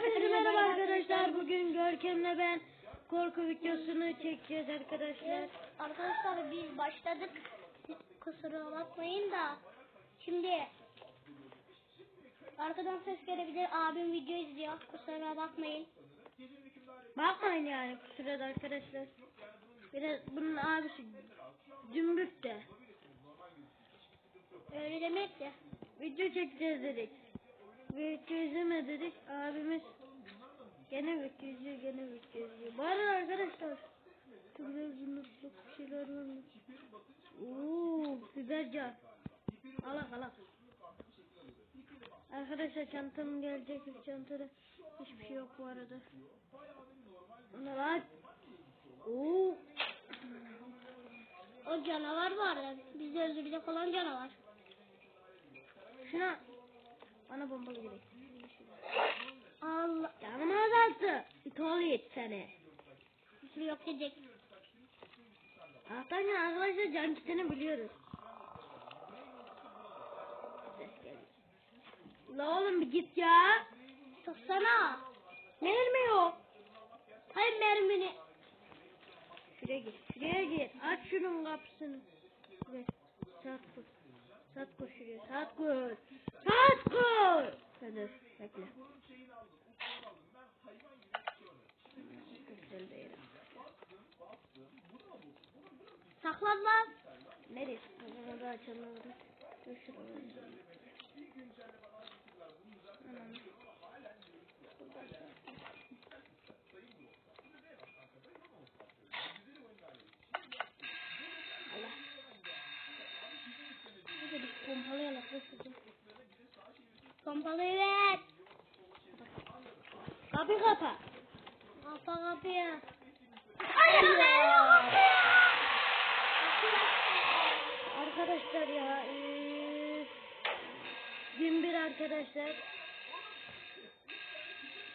Hepinize merhaba arkadaşlar. Bugün Görkem'le ben korku videosunu çekeceğiz arkadaşlar. Arkadaşlar biz başladık. Kusura bakmayın da. Şimdi arkadan ses gelebilir. Abim video izliyor. Kusura bakmayın. Bakmayın yani kusura da arkadaşlar. Biraz bunun abisi cümbürt de. Öyle demek de. Video çekeceğiz dedik. Video izleme dedik. Abimiz gene video izliyor, gene video izliyor. Bu arada arkadaşlar Burada cümbürtlük bir şeyler var mı? Ooo bibercan. Alak alak. Arkadaşlar çantam gelecek. Çantada hiçbir şey yok bu arada. Ona bak. Oo. O canavar var ya. Bizi öldürecek olan canavar. Şuna bana bombalı gerek. Allah. Canımı azalttı. İtoğlu seni. Bizi yok edecek. Ya arkadaşlar can kitini biliyoruz. La oğlum bir git ya. Tutsana. Mermi yok. Hayır mermini. Şuraya git. Şuraya git. Aç şunun kapısını. Ver. Saat kur. Saat şuraya. Saat. Saat kur. Hadi bekle. Saklan lan. Nereye? Da açalım. Dur şuraya. Anam. Hızlıca. Pompalıyı ver. Kapıyı kapa. Kapa kapıyı. Arkadaşlar ya gün bir arkadaşlar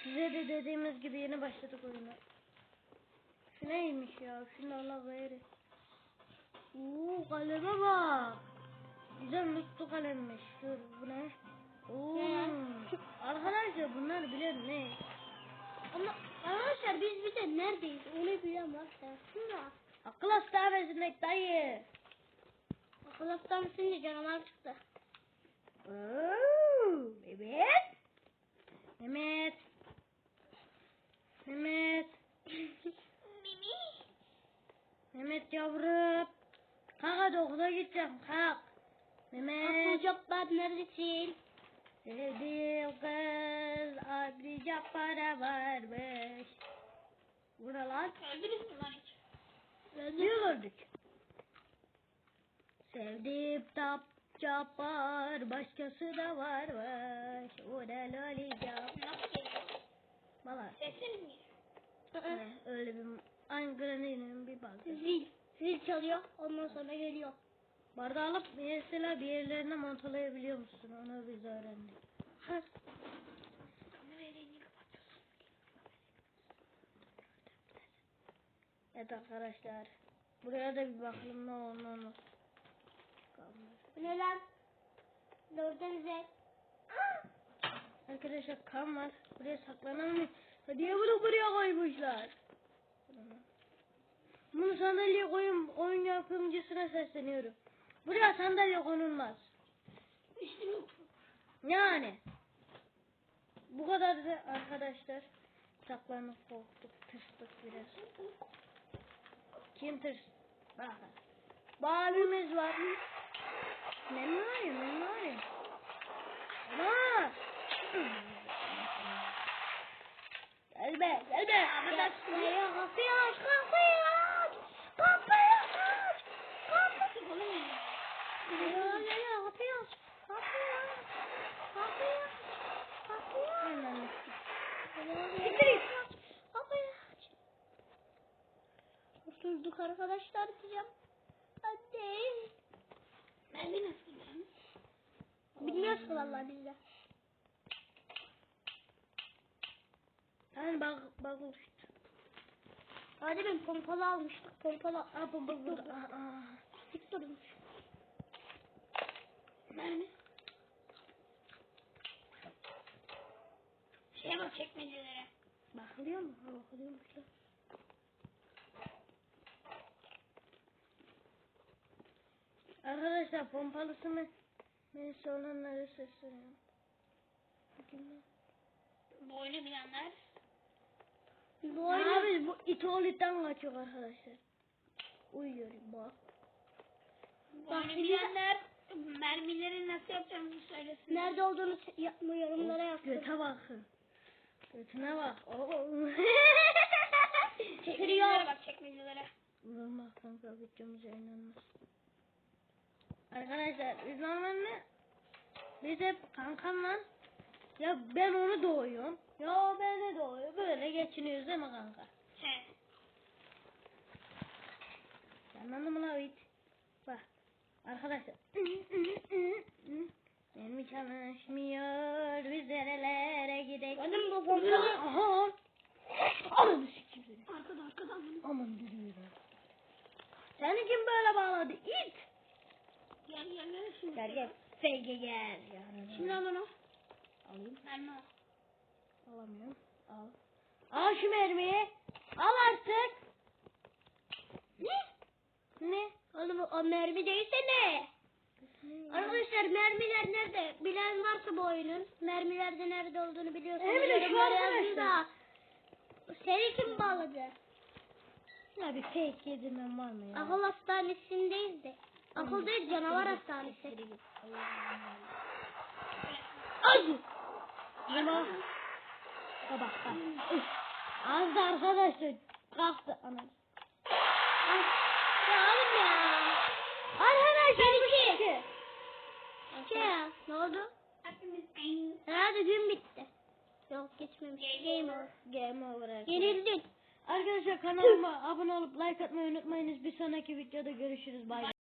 size de dediğimiz gibi yeni başladık oyuna. Şu neymiş ya? Şunu Allah gayrı. Oo kaleme bak. Güzel mutlu kalemmiş. Dur bu ne? Oo. Arkadaşlar bunlar bilir ne? Ama arkadaşlar biz bir de neredeyiz? Onu sen. Şurada. Akıl hastanesindeki dayı. Akıl hastanesinde canavar çıktı. Oo. Mehmet. Mehmet. Mimi. Mehmet yavrum. Kalk hadi okula gideceğim. Kalk. Mehmet. Akıl Cabbar neredesin? Sevdiğim kız adli para varmış. Bu ne lan? Öldünüz mü lan hiç? Ne gördük? Sevdiğim tap Cabbar başkası da varmış. Ne lolicap. Nasıl geliyor? Valla mi? Öyle, öyle bir Ankara'nın bir bazı. Zil. Zil çalıyor. Ondan sonra geliyor. Bardağı alıp mesela bir yerlerine montalayabiliyor musun? Onu biz öğrendik. Ha. Evet arkadaşlar. Buraya da bir bakalım ne olur. Kalmaz. Bu ne lan? Dördenize. Arkadaşlar kan var. Buraya saklanamıyor. Niye bunu buraya koymuşlar? Bunu sandalyeye koyun oyun yapımcısına sesleniyorum. Buraya sandalye konulmaz. Yani. Bu kadar da arkadaşlar. Saklanıp korktuk, tırstık biraz. Kim tırs? Bakın. Bu abimiz var. Ne var ya, ne var ya? Gel be, gel be. Arkadaş buraya kapıyı aç, kapıyı aç. Kapıyı aç. Kapıyı Geliyor, geliyor, kapıyı aç. Kapıyı aç. Kapıyı aç. Kapıyı aç. Hemen. Geliyor, Siktir geliyor. git. Kapıyı aç. Oturduk arkadaşlar diyeceğim. Hadi. Ben de nasıl bilmiyorum. Bilmiyoruz ki vallahi biz de. Hani bak, bak oluştu. Hadi ben pompalı almıştık. Pompalı. Aa, burada. Aa, aa. Dik durmuş. Mermi. Şeye bak. çekmecelere. Bakılıyor mu? Bakılıyormuş lan. Arkadaşlar pompalısı mı? Neyse olanları sesleniyorum. Bakayım lan. Bu oyunu bilenler. Bu Abi bu itoğlitten kaçıyor arkadaşlar. Uyuyor bak. Bu oyunu bilenler mermileri nasıl yapacağımızı söylesin. Nerede olduğunu yapma yorumlara yazsın. Göte bakın. Götüne bak. Oo. Çekmecelere bak çekmecelere. Vurma kanka videomuza inanmaz. Arkadaşlar biz normalde biz hep kankamla ya ben onu doğuyorum ya o beni doğuyor böyle geçiniyoruz değil mi kanka? He. Anladın mı la it? Bak arkadaşlar. Benim çalışmıyor biz nerelere gidelim. Benim bu pompalı Aha. Ananı sikeyim seni. Arkada arkadan. Aman dürüyor. Seni kim böyle bağladı? İt. Gel gel gel şimdi. Gel gel. Fege gel. Şimdi al onu. Alayım. Mermi al. Alamıyorum. Al. Al şu mermiyi. Al artık. ne? Ne? Oğlum o mermi değilse ne? Arkadaşlar mermiler nerede? Bilen varsa bu oyunun mermilerde nerede olduğunu biliyorsunuz. Evet, şu arkadaşlar. Seni kim bağladı? Ya bir fake yedirmem var mı ya? Akıl hastanesindeyiz de. Akıl değil canavar hastanesi. Ay! Yama. Bak bak. Az da arkadaşlar. Kalktı anam. Ya oğlum ya. Arkadaşlar bu iki. Şey ya. Ne oldu? Hepimiz aynı. Herhalde gün bitti. Yok geçmemiş. Game over. Game over. Yenildin. Arkadaşlar kanalıma abone olup like atmayı unutmayınız. Bir sonraki videoda görüşürüz. Bay bay.